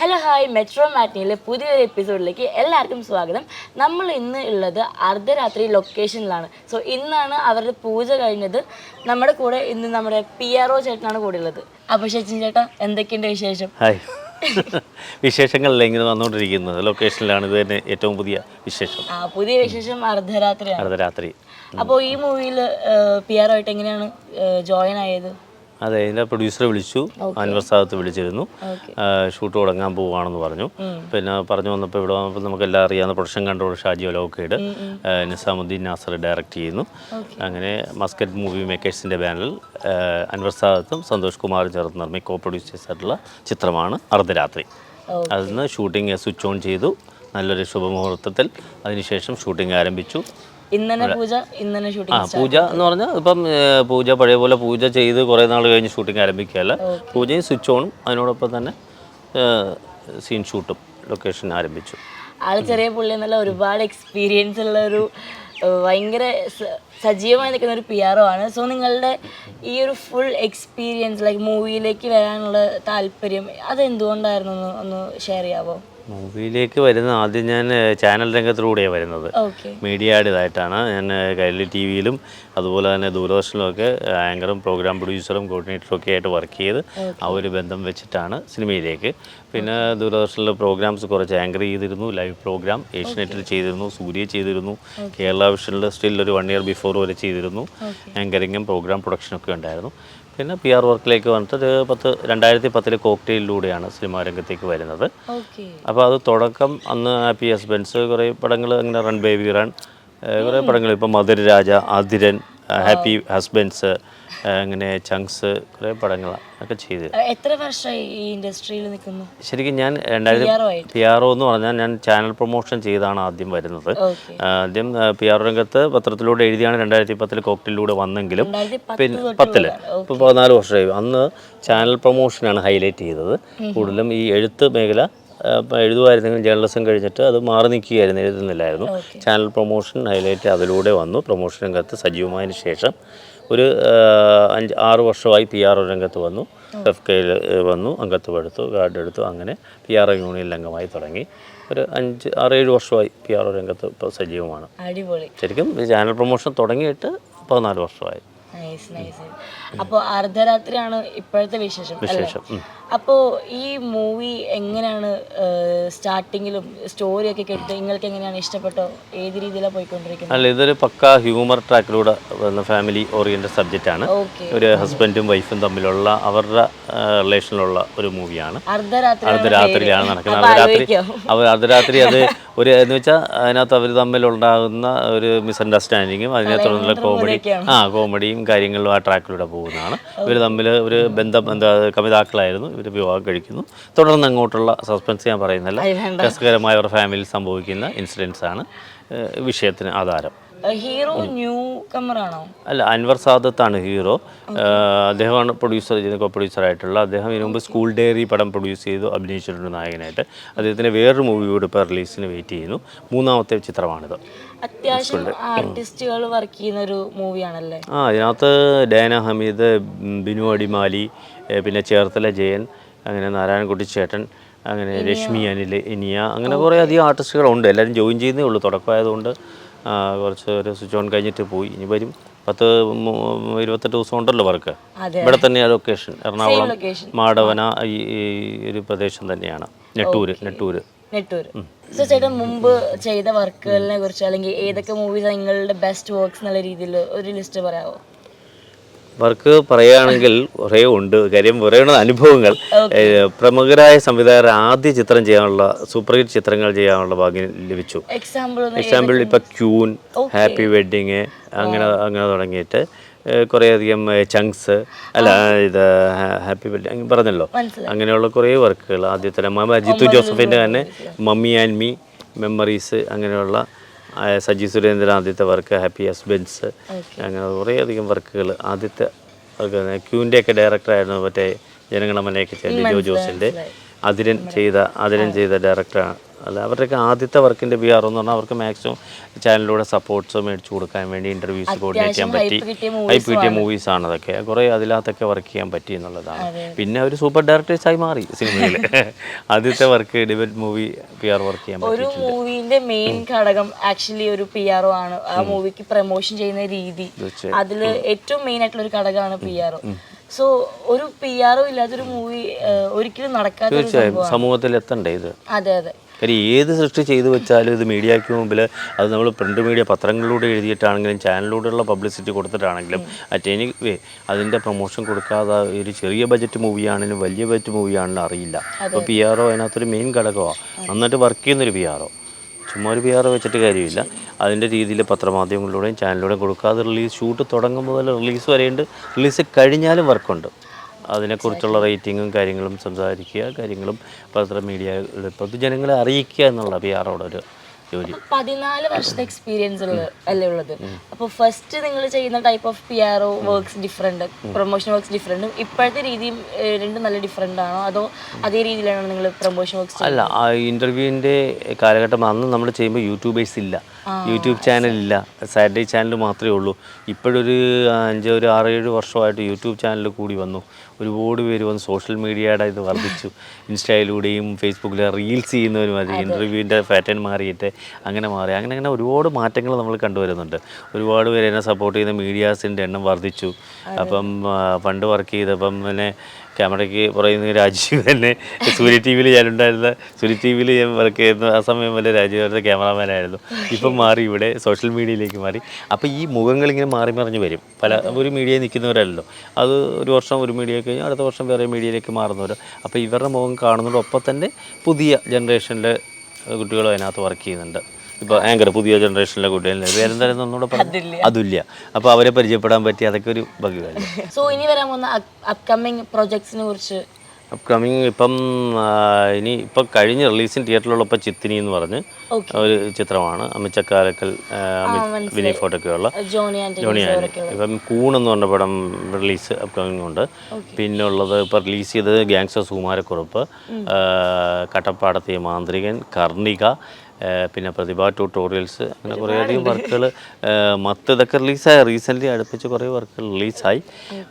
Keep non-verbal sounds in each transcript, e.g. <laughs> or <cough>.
Hello hi. Metro മാറ്റിനിലെ പുതിയൊരു എപ്പിസോഡിലേക്ക് എല്ലാവർക്കും സ്വാഗതം. നമ്മൾ ഇന്ന് ഉള്ളത് അർദ്ധരാത്രി ലൊക്കേഷനിലാണ്. സോ ഇന്നാണ് അവരുടെ പൂജ കഴിഞ്ഞത്. നമ്മുടെ കൂടെ ഇന്ന് നമ്മുടെ പി ആർ ഒ ചേട്ടനാണ് കൂടെ ഉള്ളത് അപ്പോൾ ശച്ചിൻ ചേട്ടാ എന്തൊക്കെയുണ്ട് വിശേഷം? ഹായ്. വിശേഷങ്ങളല്ല ഇങ്ങനെ വന്നുകൊണ്ടിരിക്കുന്നത്? ലൊക്കേഷനിലാണ് ഇത് തന്നെ ഏറ്റവും പുതിയ വിശേഷം. ആ പുതിയ വിശേഷം അർദ്ധരാത്രിയാണ്. അർദ്ധരാത്രി. അപ്പോൾ ഈ മൂവിയിൽ പി ആർ ഒ ആയിട്ട് എങ്ങനെയാണ് ജോയിൻ ആയത്? അതെ ഇതിന്റെ പ്രൊഡ്യൂസറെ വിളിച്ചു. അൻവർ സാദത്ത് വിളിച്ചിരുന്നു. ഷൂട്ട് തുടങ്ങാൻ പോവുകയാണെന്ന് പറഞ്ഞു. പിന്നെ പറഞ്ഞു വന്നപ്പോൾ ഇവിടെ വന്നപ്പോൾ നമുക്കെല്ലാം അറിയാവുന്ന പ്രൊഡക്ഷൻ കൺട്രോൾ ഷാജി ഒലോക്കയുടെ നിസാമുദ്ദീൻ നാസർ ഡയറക്റ്റ് ചെയ്യുന്നു. അങ്ങനെ മസ്കറ്റ് മൂവി മേക്കേഴ്സിന്റെ ബാനറിൽ അൻവർ സാദത്തും സന്തോഷ് കുമാറും ചേർത്ത് നിർമ്മി കോ പ്രൊഡ്യൂസേഴ്സായിട്ടുള്ള ചിത്രമാണ് അർദ്ധരാത്രി. അതിൽ നിന്ന് ഷൂട്ടിംഗ് സ്വിച്ച് ഓൺ ചെയ്തു. നല്ലൊരു ശുഭമുഹൂർത്തത്തിൽ അതിനുശേഷം ഷൂട്ടിംഗ് ആരംഭിച്ചു. പൂജ ആ പൂജ എന്ന് പറഞ്ഞാൽ ഇപ്പം പൂജ പഴയ പോലെ പൂജ ചെയ്ത് കുറേ നാൾ കഴിഞ്ഞ് ഷൂട്ടിംഗ് ആരംഭിക്കുകയല്ല. പൂജയും സ്വിച്ച് ഓണും അതിനോടൊപ്പം തന്നെ സീൻ ഷൂട്ടും ലൊക്കേഷൻ ആരംഭിച്ചു. ആൾ ചെറിയ പുള്ളി എന്നുള്ള ഒരുപാട് എക്സ്പീരിയൻസ് ഉള്ള ഒരു ഭയങ്കര സജീവമായി നിൽക്കുന്ന ഒരു പി ആർ ഒ ആണ്. സോ നിങ്ങളുടെ ഈ ഒരു ഫുൾ എക്സ്പീരിയൻസ് ലൈക്ക് മൂവിയിലേക്ക് വരാനുള്ള താല്പര്യം അത് എന്തുകൊണ്ടായിരുന്നു ഒന്ന് ഒന്ന് ഷെയർ ചെയ്യാവോ? മൂവിയിലേക്ക് വരുന്ന ആദ്യം ഞാൻ ചാനൽ രംഗത്തിലൂടെയാണ് വരുന്നത്. മീഡിയയുടേതായിട്ടാണ്. ഞാൻ കൈരളി ടി വിയിലും അതുപോലെ തന്നെ ദൂരദർശനിലുമൊക്കെ ആങ്കറും പ്രോഗ്രാം പ്രൊഡ്യൂസറും കോർഡിനേറ്ററും ഒക്കെ ആയിട്ട് വർക്ക് ചെയ്ത് ആ ഒരു ബന്ധം വെച്ചിട്ടാണ് സിനിമയിലേക്ക്. പിന്നെ ദൂരദർശനിലെ പ്രോഗ്രാംസ് കുറച്ച് ആങ്കർ ചെയ്തിരുന്നു. ലൈവ് പ്രോഗ്രാം ഏഷ്യനെറ്റിൽ ചെയ്തിരുന്നു സൂര്യ ചെയ്തിരുന്നു കേരള വിഷനിൽ സ്റ്റിൽ ഒരു വൺ ഇയർ ബിഫോർ വരെ ചെയ്തിരുന്നു. ആങ്കറിങ്ങും പ്രോഗ്രാം പ്രൊഡക്ഷനൊക്കെ ഉണ്ടായിരുന്നു. പിന്നെ പി ആർ വർക്കിലേക്ക് വന്നിട്ട് ഒരു പത്ത് രണ്ടായിരത്തി പത്തിലെ കോക്ടെയിലൂടെയാണ് സിനിമാ രംഗത്തേക്ക് വരുന്നത്. അപ്പോൾ അത് തുടക്കം അന്ന് ഹാപ്പി ഹസ്ബൻഡ്സ് കുറേ പടങ്ങൾ അങ്ങനെ റൺ ബേബി റൺ കുറേ പടങ്ങൾ. ഇപ്പോൾ മധുരരാജ അതിരൻ ഹാപ്പി ഹസ്ബൻഡ്സ് അങ്ങനെ ചങ്സ് കുറേ പടങ്ങളാണ് ഒക്കെ ചെയ്ത്. എത്ര വർഷമായി ഈ ഇൻഡസ്ട്രിയിൽ നിൽക്കുന്നു? ശരിക്കും ഞാൻ രണ്ടായിരത്തി പി ആർ ഒ എന്ന് പറഞ്ഞാൽ ഞാൻ ചാനൽ പ്രൊമോഷൻ ചെയ്താണ് ആദ്യം വരുന്നത്. ആദ്യം പി ആർ രംഗത്ത് പത്രത്തിലൂടെ എഴുതിയാണ് രണ്ടായിരത്തി പത്തിൽ കോക്ടിലൂടെ വന്നെങ്കിലും പിന്നെ പത്തിൽ ഇപ്പോൾ പതിനാല് വർഷമായി. അന്ന് ചാനൽ പ്രൊമോഷനാണ് ഹൈലൈറ്റ് ചെയ്തത്. കൂടുതലും ഈ എഴുത്ത് മേഖല എഴുതുമായിരുന്നെങ്കിലും ജേർണലിസം കഴിഞ്ഞിട്ട് അത് മാറി നിൽക്കുകയായിരുന്നു എഴുതുന്നില്ലായിരുന്നു. ചാനൽ പ്രൊമോഷൻ ഹൈലൈറ്റ് അതിലൂടെ വന്നു. പ്രൊമോഷൻ രംഗത്ത് സജീവമായതിനു ശേഷം ഒരു അഞ്ച് ആറ് വർഷമായി പി ആർ ഒ രംഗത്ത് വന്നു. എഫ് കെയിൽ വന്നു. അംഗത്വം എടുത്തു ഗാർഡ് എടുത്തു. അങ്ങനെ പി ആർ ഒ യൂണിയനിൽ അംഗമായി തുടങ്ങി. ഒരു അഞ്ച് ആറേഴ് വർഷമായി പി ആർ ഒ രംഗത്ത് ഇപ്പോൾ സജീവമാണ്. ശരിക്കും ചാനൽ പ്രൊമോഷൻ തുടങ്ങിയിട്ട് പതിനാല് വർഷമായി. അപ്പോൾ അർദ്ധരാത്രിയാണ് ഇപ്പോഴത്തെ വിശേഷം അല്ലേ? വിശേഷം. അപ്പോ അപ്പോൾ ഈ മൂവി എങ്ങനെയാണ് സ്റ്റാർട്ടിങ്ങിലും സ്റ്റോറിയൊക്കെ കേട്ട് നിങ്ങൾക്ക് എങ്ങനെയാണ് ഇഷ്ടപ്പെട്ടോ? ഏത് രീതിയിലാണ് പോയിക്കൊണ്ടിരിക്കുന്നത്? അല്ല ഇതൊരു പക്ക ഹ്യൂമർ ട്രാക്കിലൂടെ വരുന്ന ഫാമിലി ഓറിയന്റഡ് സബ്ജക്റ്റ് ആണ് ഒരു ഹസ്ബൻഡും വൈഫും തമ്മിലുള്ള അവരുടെ റിലേഷനിലുള്ള ഒരു മൂവിയാണ്. അർദ്ധരാത്രി അർദ്ധരാത്രിയിലാണ് നടക്കുന്നത്. അപ്പൊ അർദ്ധരാത്രി അവർ അർദ്ധരാത്രി അത് ഒരു എന്ന് വെച്ചാൽ അതിനകത്ത് അവർ തമ്മിലുണ്ടാകുന്ന ഒരു മിസ്അണ്ടർസ്റ്റാൻഡിങ്ങും അതിനെ തുടർന്നുള്ള കോമഡി ആ കോമഡിയും കാര്യങ്ങളും ആ ട്രാക്കിലൂടെ പോകുന്നതാണ്. ഇവർ തമ്മിൽ ഒരു ബന്ധം എന്താ കമിതാക്കളായിരുന്നു. ഇവർ വിവാഹം കഴിക്കുന്നു. തുടർന്ന് അങ്ങോട്ടുള്ള സസ്പെൻസ് ഞാൻ പറയുന്നില്ല. രസകരമായ ഒരു ഫാമിലിയിൽ സംഭവിക്കുന്ന ഇൻസിഡൻസ് ആണ് വിഷയത്തിന് ആധാരം. ഹീറോ ന്യൂ കമർ ആണോ? അല്ല അൻവർ സാദത്താണ് ഹീറോ അദ്ദേഹമാണ് പ്രൊഡ്യൂസർ ചെയ്ത കോ പ്രൊഡ്യൂസറായിട്ടുള്ള അദ്ദേഹം ഇതിനു മുമ്പ് സ്കൂൾ ഡയറി പടം പ്രൊഡ്യൂസ് ചെയ്തു അഭിനയിച്ചിട്ടുണ്ട് നായകനായിട്ട്. അദ്ദേഹത്തിന്റെ വേറൊരു മൂവി കൂടി ഇപ്പോൾ റിലീസിന് വെയിറ്റ് ചെയ്യുന്നു. മൂന്നാമത്തെ ചിത്രമാണിത്. അത്യാവശ്യം ആർട്ടിസ്റ്റുകൾ വർക്ക് ചെയ്യുന്ന ഒരു മൂവിയാണല്ലേ ആ ഇതിനകത്ത് ഡേന ഹമീദ് ബിനു അടിമാലി പിന്നെ ചേർത്തല ജയൻ അങ്ങനെ നാരായണൻകുട്ടി ചേട്ടൻ അങ്ങനെ രശ്മി അനിൽ ഇനിയ അങ്ങനെ കുറേ അധികം ആർട്ടിസ്റ്റുകളുണ്ട് എല്ലാവരും ജോയിൻ ചെയ്യുന്നേ ഉള്ളൂ. തുടക്കമായതുകൊണ്ട് കുറച്ച് ഒരു സ്വിച്ച് ഓൺ കഴിഞ്ഞിട്ട് പോയി. ഇനി വരും പത്ത് ഇരുപത്തെട്ട് ദിവസം ഉണ്ടല്ലോ വർക്ക്. ഇവിടെ തന്നെ ലൊക്കേഷൻ എറണാകുളം മാടവന ഈ ഈ ഒരു പ്രദേശം തന്നെയാണ്. നെട്ടൂര് നെട്ടൂര്. നെട്ടൂർ സോ ചേട്ടൻ മുമ്പ് ചെയ്ത വർക്കുകളിനെ കുറിച്ച് അല്ലെങ്കിൽ ഏതൊക്കെ മൂവീസ് നിങ്ങളുടെ ബെസ്റ്റ് വർക്ക്സ് എന്നുള്ള രീതിയിൽ ഒരു ലിസ്റ്റ് പറയാമോ വർക്ക് പറയുകയാണെങ്കിൽ കുറേ ഉണ്ട്. കാര്യം പറയണ അനുഭവങ്ങൾ. പ്രമുഖരായ സംവിധായകർ ആദ്യ ചിത്രം ചെയ്യാനുള്ള സൂപ്പർ ഹിറ്റ് ചിത്രങ്ങൾ ചെയ്യാനുള്ള ഭാഗ്യം ലഭിച്ചു. എക്സാമ്പിൾ ഇപ്പം ക്യൂൻ ഹാപ്പി വെഡ്ഡിങ് അങ്ങനെ അങ്ങനെ തുടങ്ങിയിട്ട് കുറേയധികം ചങ്ക്സ് അല്ല ഇത് ഹാപ്പി വെഡ്ഡിങ് പറഞ്ഞല്ലോ. അങ്ങനെയുള്ള കുറേ വർക്കുകൾ ആദ്യത്തെ ജിത്തു ജോസഫിന്റെ തന്നെ മമ്മി ആൻഡ് മീ മെമ്മറീസ് അങ്ങനെയുള്ള സജി സുരേന്ദ്രൻ ആദ്യത്തെ വർക്ക് ഹാപ്പി ഹസ്ബൻഡ്സ് അങ്ങനെ കുറേയധികം വർക്കുകൾ ആദ്യത്തെ ക്യൂന്റെ ഒക്കെ ഡയറക്ടറായിരുന്നു മറ്റേ ജനഗണമനയൊക്കെ ചെയ്ത ജോ ജോസിന്റെ അതിരൻ ചെയ്ത അതിരൻ ചെയ്ത ഡയറക്ടർ അല്ല അവരുടെയൊക്കെ ആദ്യത്തെ വർക്കിന്റെ പി ആർ എന്ന് പറഞ്ഞാൽ അവർക്ക് മാക്സിമം ചാനലിലൂടെ സപ്പോർട്ട്സ് മേടിച്ചു കൊടുക്കാൻ വേണ്ടി ഇന്റർവ്യൂസ് കോർഡിനേറ്റ് ചെയ്യാൻ പറ്റി. ഐ പി ഹൈപ്പ് കിട്ടിയ മൂവീസ് ആണ് അതൊക്കെ. കുറേ അതിനകത്തൊക്കെ വർക്ക് ചെയ്യാൻ പറ്റി എന്നുള്ളതാണ്. പിന്നെ അവർ സൂപ്പർ ഡയറക്ടേഴ്സായി മാറി സിനിമയിൽ <laughs> ആദ്യത്തെ work debut movie P R work ചെയ്യാൻ ഒരു മൂവിന്റെ മെയിൻ ഘടകം ആക്ച്വലി ഒരു പി ആർ ആണ്. ആ മൂവിക്ക് പ്രൊമോഷൻ ചെയ്യുന്ന രീതി. അതിൽ ഏറ്റവും മെയിൻ ആയിട്ടുള്ള ഒരു ഘടകമാണ് പി ആർ സോ ഒരു പി ആറോ ഇല്ലാത്തൊരു മൂവി ഒരിക്കലും നടക്കാത്ത തീർച്ചയായും. സമൂഹത്തിൽ എത്തണ്ടേ ഇത്? അതെ അതെ. കാര്യം ഏത് സൃഷ്ടി ചെയ്തു വെച്ചാലും ഇത് മീഡിയയ്ക്ക് മുമ്പിൽ അത് നമ്മൾ പ്രിന്റ് മീഡിയ പത്രങ്ങളിലൂടെ എഴുതിയിട്ടാണെങ്കിലും ചാനലിലൂടെയുള്ള പബ്ലിസിറ്റി കൊടുത്തിട്ടാണെങ്കിലും അറ്റ് എനി വേ അതിന്റെ പ്രൊമോഷൻ കൊടുക്കാതെ ഒരു ചെറിയ ബജറ്റ് മൂവിയാണെങ്കിലും വലിയ ബജറ്റ് മൂവിയാണെങ്കിലും അറിയില്ല. അപ്പോൾ പി ആർ ഒ അതിനകത്തൊരു മെയിൻ ഘടകമാണ് നന്നായിട്ട് വർക്ക് ചെയ്യുന്നൊരു പി ആർ ഒ ചുമ്മാ ഒരു പി ആർ ഒ വെച്ചിട്ട് കാര്യമില്ല. അതിന്റെ രീതിയിൽ പത്രമാധ്യമങ്ങളിലൂടെയും ചാനലിലൂടെയും കൊടുക്കാതെ റിലീസ് ഷൂട്ട് തുടങ്ങും മുതൽ റിലീസ് വരെയുണ്ട്. റിലീസ് കഴിഞ്ഞാലും വർക്കുണ്ട് അതിനെക്കുറിച്ചുള്ള റേറ്റിങ്ങും കാര്യങ്ങളും സംസാരിക്കുക കാര്യങ്ങളും പത്ര മീഡിയ പൊതുജനങ്ങളെ അറിയിക്കുക എന്നുള്ള പി ആറോടെ ഒരു ജോലി. പതിനാല് വർഷത്തെ എക്സ്പീരിയൻസ് അല്ലേ ഉള്ളത്? അപ്പോൾ ഫസ്റ്റ് നിങ്ങൾ ചെയ്യുന്ന type of P R O works different promotion works ഡിഫറെന്റും ഇപ്പോഴത്തെ രീതിയും രണ്ടും നല്ല ഡിഫറെന്റ് ആണോ? അതോ അതേ രീതിയിലാണോ നിങ്ങൾ പ്രൊമോഷൻ വർക്ക്സ് അല്ല ആ ഇന്റർവ്യൂവിന്റെ കാലഘട്ടം അന്ന് നമ്മൾ ചെയ്യുമ്പോൾ യൂട്യൂബേഴ്സ് ഇല്ല. യൂട്യൂബ് ചാനലില്ല. സാറ്റർഡേ ചാനൽ മാത്രമേ ഉള്ളൂ. ഇപ്പോഴൊരു അഞ്ച് ഒരു ആറ് ഏഴ് വർഷമായിട്ട് യൂട്യൂബ് ചാനൽ കൂടി വന്നു. ഒരുപാട് പേര് വന്ന് സോഷ്യൽ മീഡിയയുടെ ഇത് വർദ്ധിച്ചു. ഇൻസ്റ്റയിലൂടെയും ഫേസ്ബുക്കിലെ റീൽസ് ചെയ്യുന്നവരും മതി ഇന്റർവ്യൂവിന്റെ പാറ്റേൺ മാറിയിട്ട് അങ്ങനെ മാറി. അങ്ങനെ അങ്ങനെ ഒരുപാട് മാറ്റങ്ങൾ നമ്മൾ കണ്ടുവരുന്നുണ്ട്. ഒരുപാട് പേര് എന്നെ സപ്പോർട്ട് ചെയ്യുന്ന മീഡിയാസിന്റെ എണ്ണം വർദ്ധിച്ചു. അപ്പം പണ്ട് വർക്ക് ചെയ്തപ്പം പിന്നെ ക്യാമറയ്ക്ക് പറയുന്ന രാജീവ് തന്നെ സൂര്യ ടി വിയിൽ ഞാനുണ്ടായിരുന്ന സൂര്യ ടി വിയിൽ ഞാൻ വർക്ക് ചെയ്യുന്ന ആ സമയം വരെ രാജീവ് ക്യാമറാമാനായിരുന്നു ഇപ്പം മാറി ഇവിടെ സോഷ്യൽ മീഡിയയിലേക്ക് മാറി. അപ്പോൾ ഈ മുഖങ്ങൾ ഇങ്ങനെ മാറി മറിഞ്ഞ് വരും. പല ഒരു മീഡിയയിൽ നിൽക്കുന്നവരല്ലോ അത് ഒരു വർഷം ഒരു മീഡിയ കഴിഞ്ഞാൽ അടുത്ത വർഷം വേറെ മീഡിയയിലേക്ക് മാറുന്നവർ അപ്പോൾ ഇവരുടെ മുഖം കാണുന്നതോടൊപ്പം തന്നെ പുതിയ ജനറേഷനിലെ കുട്ടികളും അതിനകത്ത് വർക്ക് ചെയ്യുന്നുണ്ട്. ഇപ്പോൾ ആങ്കർ പുതിയ ജനറേഷനിലെ കുട്ടികളിലെ പേരെന്തായാലും ഒന്നുകൂടെ പറഞ്ഞില്ല അതുല്യ അപ്പോൾ അവരെ പരിചയപ്പെടാൻ പറ്റി അതൊക്കെ ഒരു ഭംഗിയല്ലേ സോ ഇനി വരാൻ പോകുന്ന അപ്കമ്മിങ് പ്രൊജക്ട്സിനെ കുറിച്ച്. അപ്കമ്മിങ് ഇപ്പം ഇനി ഇപ്പം കഴിഞ്ഞ റിലീസിന് തിയേറ്ററിലുള്ളപ്പോൾ ചിത്തിനി എന്ന് പറഞ്ഞ് ഒരു ചിത്രമാണ്. അമിത് വിനയ് ഫോട്ടോക്കെയുള്ള. ജോണി ഇപ്പം കൂൺ എന്ന് പറഞ്ഞ പടം റിലീസ് അപ്കമ്മിങ് ഉണ്ട്. പിന്നെ ഉള്ളത് ഇപ്പം റിലീസ് ചെയ്തത് ഗാങ്സ്റ്റർ സുകുമാരക്കുറുപ്പ് ആ, കട്ടപ്പാടത്തെ മാന്ത്രികൻ കർണിക പിന്നെ പ്രതിഭ ട്യൂട്ടോറിയൽസ് അങ്ങനെ കുറേയധികം വർക്കുകൾ മത്ത് ഇതൊക്കെ റിലീസായി റീസെന്റ്ലി അടുപ്പിച്ച് കുറേ വർക്കുകൾ റിലീസായി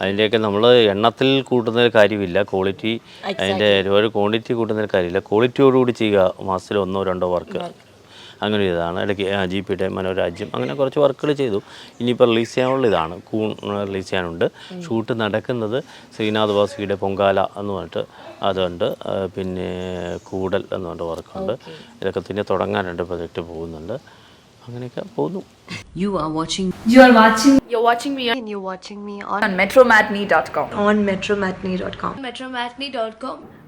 അതിന്റെയൊക്കെ നമ്മൾ എണ്ണത്തിൽ കൂട്ടുന്ന കാര്യമില്ല. ക്വാളിറ്റി അതിന്റെ ഒരു ക്വാണ്ടിറ്റി കൂട്ടുന്ന കാര്യമില്ല. ക്വാളിറ്റിയോടുകൂടി ചെയ്യുക മാസത്തിൽ ഒന്നോ രണ്ടോ വർക്ക് അങ്ങനെ ഇതാണ്. ഇടയ്ക്ക് ജി പിയുടെ മനോരാജ്യം അങ്ങനെ കുറച്ച് വർക്കുകൾ ചെയ്തു. ഇനിയിപ്പോൾ റിലീസ് ചെയ്യാനുള്ള ഇതാണ്. കൂൺ റിലീസ് ചെയ്യാനുണ്ട്. ഷൂട്ട് നടക്കുന്നത് ശ്രീനാഥ് വാസിയുടെ പൊങ്കാല എന്ന് പറഞ്ഞിട്ട് അതുണ്ട്. പിന്നെ കൂടൽ എന്ന് പറഞ്ഞിട്ട് വർക്കുണ്ട്. ഇതൊക്കെ പിന്നെ തുടങ്ങാനുണ്ട്. പ്രൊജക്റ്റ് പോകുന്നുണ്ട്. അങ്ങനെയൊക്കെ പോകുന്നു. You are watching You are watching You're watching me on and you're watching me on, on metromatney.com. on metromatney.com. metromatney.com.